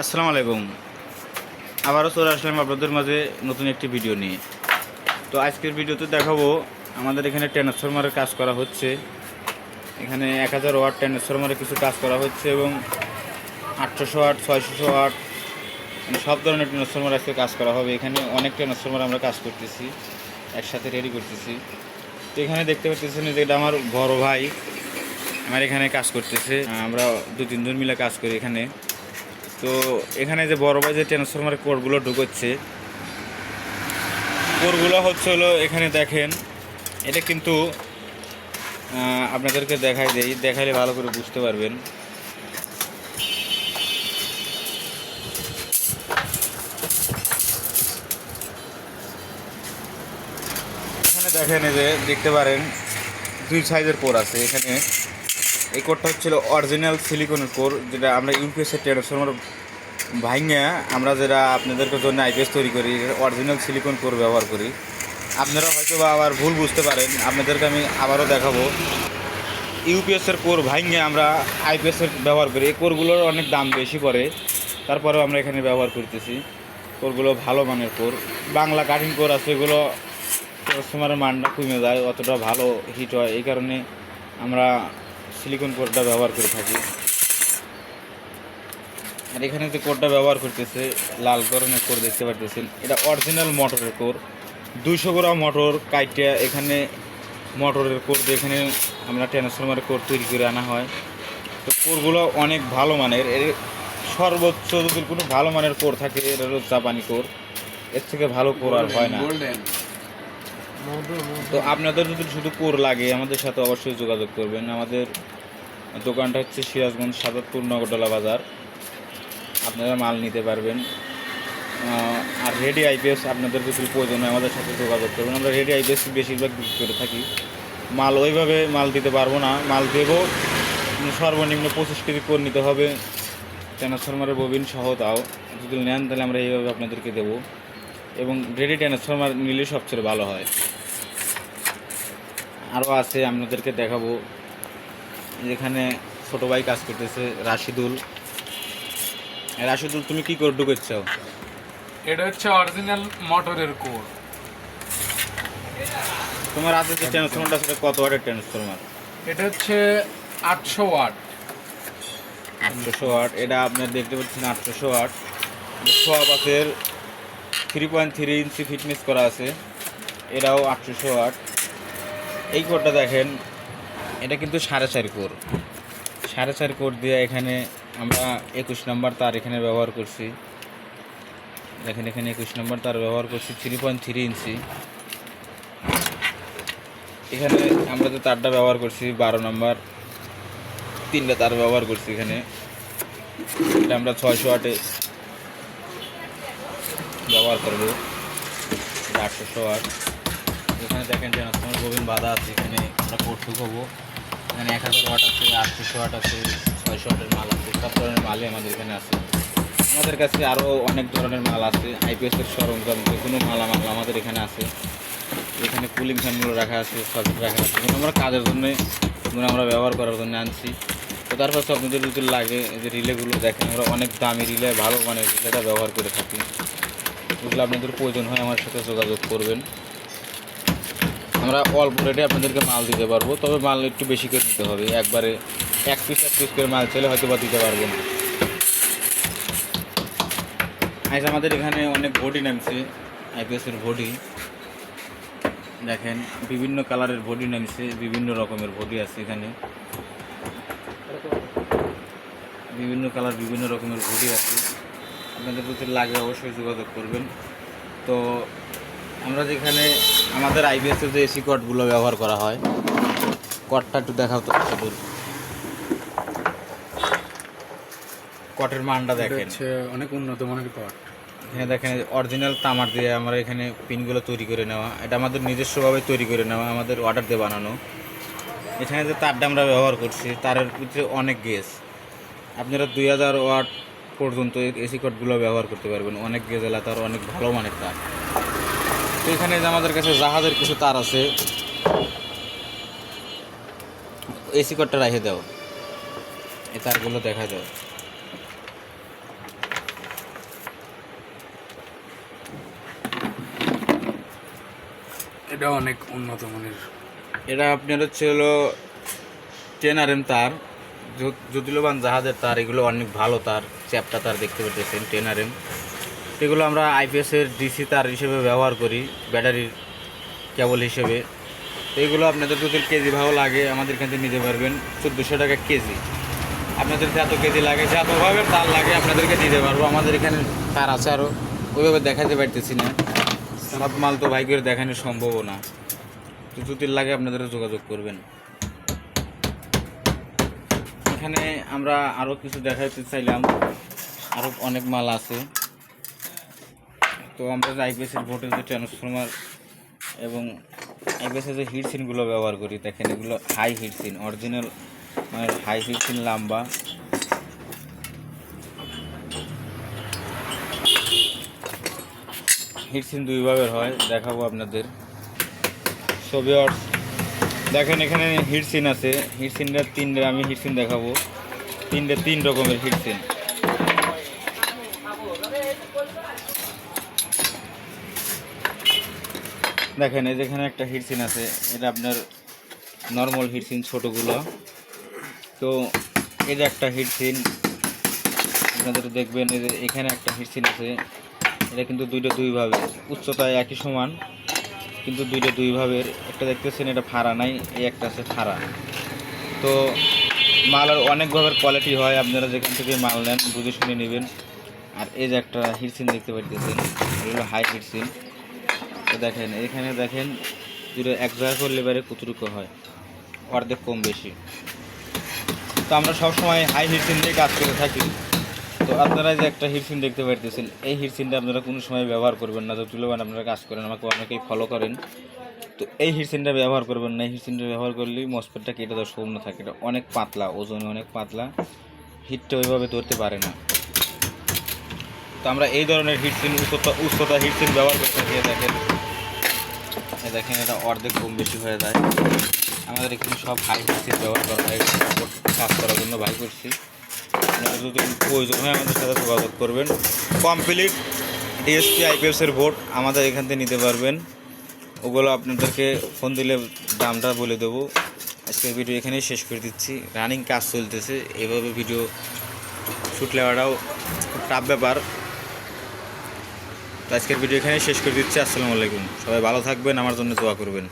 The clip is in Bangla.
আসসালামু আলাইকুম। আবারও চলে আসলাম আপনাদের মাঝে নতুন একটি ভিডিও নিয়ে। তো আজকের ভিডিওতে দেখাবো আমাদের এখানে ট্রান্সফরমারের কাজ করা হচ্ছে। এখানে এক হাজার ওয়াট ট্রান্সফরমারে কিছু কাজ করা হচ্ছে এবং আটশোশো ওয়াট, ছয়শোশো ওয়াট মানে সব ধরনের ট্রান্সফরমার আজকে কাজ করা হবে। এখানে অনেক ট্রান্সফরমার আমরা কাজ করতেছি, একসাথে রেডি করতেছি। তো এখানে দেখতে পাচ্ছেন যে এটা আমার বড় ভাই, আমার এখানে কাজ করতেছে। আমরা দু তিনজন মিলে কাজ করি এখানে। তো এখানে যে বড় ভাই যে ট্রান্সফরমারের কোডগুলো ঢুকোচ্ছে কোডগুলো হচ্ছে হলো এখানে দেখেন, এটা কিন্তু আপনাদেরকে দেখাই দেই, দেখাইলে ভালো করে বুঝতে পারবেন। এখানে দেখেন এই যে দেখতে পারেন, দুই সাইজের কোর আছে এখানে। এই কোরটা হচ্ছিল অরিজিনাল সিলিকনের কোর যেটা আমরা ইউপিএসের ট্রান্সফর্মার ভাঙিয়া আমরা যেটা আপনাদেরকে জন্য আইপিএস তৈরি করি অরিজিনাল সিলিকন কোর ব্যবহার করি। আপনারা হয়তো বা আবার ভুল বুঝতে পারেন, আপনাদেরকে আমি আবারও দেখাবো। ইউপিএসের কোর ভাঙিয়ে আমরা আইপিএসের ব্যবহার করি। এই কোরগুলোর অনেক দাম বেশি পড়ে, তারপরেও আমরা এখানে ব্যবহার করতেছি। কোরগুলো ভালো মানের কোর বাংলা কাঠিন কোর আছে, এগুলো ট্রান্সফরমারের মানটা কমে যায়, অতটা ভালো হিট হয়। এই কারণে আমরা সিলিকন কোডটা ব্যবহার করে থাকি। আর এখানে যে কোরটা ব্যবহার করতেছে, লাল ধরনের কোর দেখতে পারতেছেন। এটা অরিজিনাল মোটরের কোর দুইশো গ্রাম মোটর কাইটে এখানে মোটরের কোর দিয়ে এখানে আমরা ট্রান্সফরমারের কোর তৈরি করে আনা হয়। তো কোরগুলো অনেক ভালো মানের। এর সর্বোচ্চ যদি কোনো ভালো মানের কোর থাকে, এটা হলো জাপানি কোর এর থেকে ভালো কোর আর হয় না। তো আপনাদের যদি শুধু কোর লাগে, আমাদের সাথে অবশ্যই যোগাযোগ করবেন। আমাদের দোকানটা হচ্ছে সিরাজগঞ্জ সাদাতপুর নগরডোলা বাজার। আপনারা মাল নিতে পারবেন। আর রেডি আইপিএস আপনাদের যদি প্রয়োজন আমাদের সাথে যোগাযোগ করবেন। আমরা রেডি আইপিএস বেশিরভাগ বিক্রি করে থাকি। মাল ওইভাবে মাল দিতে পারব না। মাল দেবো সর্বনিম্ন পঁচিশ কেজি করে নিতে হবে। ট্রান্সফরমারের ববিন সহ তাও। যদি নেন, তাহলে আমরা এইভাবে আপনাদেরকে দেবো। এবং রেডি ট্রান্সফরমার নিলে সবচেয়ে ভালো হয়। আরও আছে আপনাদেরকে দেখাবো। যেখানে ছোটো ভাই কাজ করতেছে রাশিদুল। রাশিদুল তুমি কি করে ঢুকেছ? এটা হচ্ছে অরিজিনাল মোটরের কোর তোমার হাতে যে ট্রান্সফরমারটা সেটা কত ওয়াটের ট্রান্সফরমার এটা হচ্ছে আটশো ওয়াট। আটশোশো ওয়াট এটা আপনার দেখতে পাচ্ছেন আটশোশো ওয়াট। সোয়া পাশের three point three inch fitness করা আছে এটাও আটশোশো ওয়াট। এই কোডটা দেখেন, এটা কিন্তু সাড়ে চার কোর। সাড়ে চার কোর দিয়ে এখানে আমরা একুশ নম্বর তার এখানে ব্যবহার করছি। দেখেন, এখানে একুশ নম্বর তার ব্যবহার করছি থ্রি পয়েন্ট থ্রি ইঞ্চি এখানে আমরা যে তারটা ব্যবহার করছি, বারো নম্বর, তিনটা তার ব্যবহার করছি এখানে। এটা আমরা ছয়শো আটে ব্যবহার করব আটশোশো আট। এখানে দেখেন তোমার গোবিন বাধা আছে, এখানে আমরা পড়তে হব এখানে এক হাজার ওয়াট আছে আটশোশো ওয়াট আছে, ছয়শো ওয়াটের মাল আছে, সব ধরনের মালই আমাদের এখানে আছে। আমাদের কাছে আরও অনেক ধরনের মাল আছে আইপিএসের সরঞ্জাম, যে কোনো মাল মালামাল আমাদের এখানে আছে। এখানে কুলিং ফ্যানগুলো রাখা আছে সব রাখা আছে। আমরা কাজের জন্য এগুলো আমরা ব্যবহার করার জন্য আনছি। তো তার পাশে আপনাদের যদি লাগে যে রিলেগুলো দেখেন, আমরা অনেক দামি রিলে ভালো মানে রিলেটা ব্যবহার করে থাকি। যেগুলো আপনাদের প্রয়োজন হয়, আমার সাথে যোগাযোগ করবেন। আমরা অল্প রেটে আপনাদেরকে মাল দিতে পারব, তবে মাল একটু বেশি করে দিতে হবে। একবারে এক পিস এক পিস করে মাল চলে হয়তো বা দিতে পারব না। আজ আমাদের এখানে অনেক ভোটই নামছে আইপিএসের ভোটই দেখেন, বিভিন্ন কালারের বডি নামছে, বিভিন্ন রকমের বডি আছে এখানে। বিভিন্ন কালার বিভিন্ন রকমের বডি আছে। আপনাদের প্রতি লাগে অবশ্যই যোগাযোগ করবেন। তো, আমরা যেখানে আমাদের আইবিএসের যে এসি কটগুলো ব্যবহার করা হয় কটটা একটু দেখাও তো দূর। কটের মানটা দেখেন। অনেক উন্নত মানের কট এখানে দেখেন অরিজিনাল তামার দিয়ে আমরা এখানে পিনগুলো তৈরি করে নেওয়া। এটা আমাদের নিজস্বভাবে তৈরি করে নেওয়া আমাদের অর্ডার দিয়ে বানানো। এখানে যে তারটা আমরা ব্যবহার করছি তারের ভিতরে অনেক গেজ। আপনারা দুই হাজার ওয়াট পর্যন্ত এসি কটগুলো ব্যবহার করতে পারবেন। অনেক গেজ এলা তার অনেক ভালো মানের তার। তো এখানে আমাদের কাছে জাহাজের কিছু তার আছে এসি কটটা রেখে দাও। এই তারগুলো দেখা দাও। এটা অনেক উন্নত মানের। এটা আপনার হচ্ছে হলো টেনারেন তার যদিলবান জাহাজের তার এগুলো অনেক ভালো তার চ্যাপটা তার দেখতে পেতেছেন টেনারেন এগুলো আমরা আইপিএসের ডিসি তার হিসেবে ব্যবহার করি, ব্যাটারির কেবল হিসেবে। তো এগুলো আপনাদের যদি কেজি ভালো লাগে, আমাদের এখান থেকে নিতে পারবেন। চোদ্দোশো টাকা কেজি। আপনাদের যত কেজি লাগে যতভাবে তার লাগে আপনাদেরকে দিতে পারব। আমাদের এখানে তার আছে আরও ওইভাবে দেখাতে পারতেছি না। সব মাল তো ভাই করে দেখানো সম্ভব না। তো যদি লাগে আপনাদের যোগাযোগ করবেন। এখানে আমরা আরও কিছু দেখাতে চাইলাম। আরও অনেক মাল আছে। তো আমরা যে আইপিএসের ভোটের যে ট্রান্সফরমার এবং আইপিএসের যে হিট সিনগুলো ব্যবহার করি, দেখেন এগুলো হাই হিট সিন অরিজিনাল মানে হাই হিট সিন লাম্বা। হিট সিন দুইভাবের হয়, দেখাবো আপনাদের। ছবি দেখেন এখানে হিট সিন আছে। হিট সিনটা তিনটে, আমি হিট সিন দেখাবো। তিনটে, তিন রকমের হিট সিন দেখেন, এই যেখানে একটা হিট সিন আছে, এটা আপনার নর্মাল হিট সিন ছোটোগুলো। তো এই যে একটা হিট সিন আপনাদের দেখবেন, এই যে এখানে একটা হিট সিন আছে, এটা কিন্তু দুইটা দুইভাবে উচ্চতায় একই সমান, কিন্তু দুইটা দুই ভাবের। একটা দেখতেছেন, এটা ফাড়া নাই, এই একটা আছে ফাড়া। তো মালের অনেক ভাবের কোয়ালিটি হয়, আপনারা যেখান থেকে মাল নেন, বুঝে শুনে নেবেন। আর এই যে একটা হিটসিন দেখতে পাইতেছেন এগুলো হাই হিটসিন দেখেন, এখানে দেখেন, দুটো এক জায়গা করলে এবারে কুতুরুকো হয়? অর্ধেক কম বেশি। তো আমরা সবসময় হাই হিটসিন দিয়ে কাজ করে থাকি। তো আপনারা যে একটা হিটসিন দেখতে পাইতেছেন, এই হিটসিনটা আপনারা কোনো সময় ব্যবহার করবেন না। যতগুলো আপনারা কাজ করেন, আমাকে অনেকেই ফলো করেন। তো এই হিটসিনটা ব্যবহার করবেন না। এই হিটসিনটা ব্যবহার করলেই মসপেটটা কেটে দেওয়ার সম্ভাবনা থাকে। এটা অনেক পাতলা, ওজনে অনেক পাতলা। হিটটা ওইভাবে ধরতে পারে না। তো আমরা এই ধরনের হিটসিন উচ্চতা উচ্চতা হিটসিন ব্যবহার করতে এই দেখেন। দেখেন, এটা অর্ধেক কম বেশি হয়ে যায়। আমাদের এখানে সব হাই হিটসিন ব্যবহার করা হয়। কাজ করার জন্য ভাই করছি। যদি প্রয়োজন হয় আমাদের সাথে যোগাযোগ করবেন। কমপ্লিট ডিএসপি আইপিএসের ভোট আমাদের এখান থেকে নিতে পারবেন। ওগুলো আপনাদেরকে ফোন দিলে দামটা বলে দেবো। আজকের ভিডিও এখানেই শেষ করে দিচ্ছি। রানিং কাজ চলতেছে। এভাবে ভিডিও শ্যুট নেওয়াটাও খুব টাফ ব্যাপার। আজকের ভিডিও এখানে শেষ করে দিচ্ছি। আসসালামু আলাইকুম। সবাই ভালো থাকবেন, আমার জন্য দোয়া করবেন।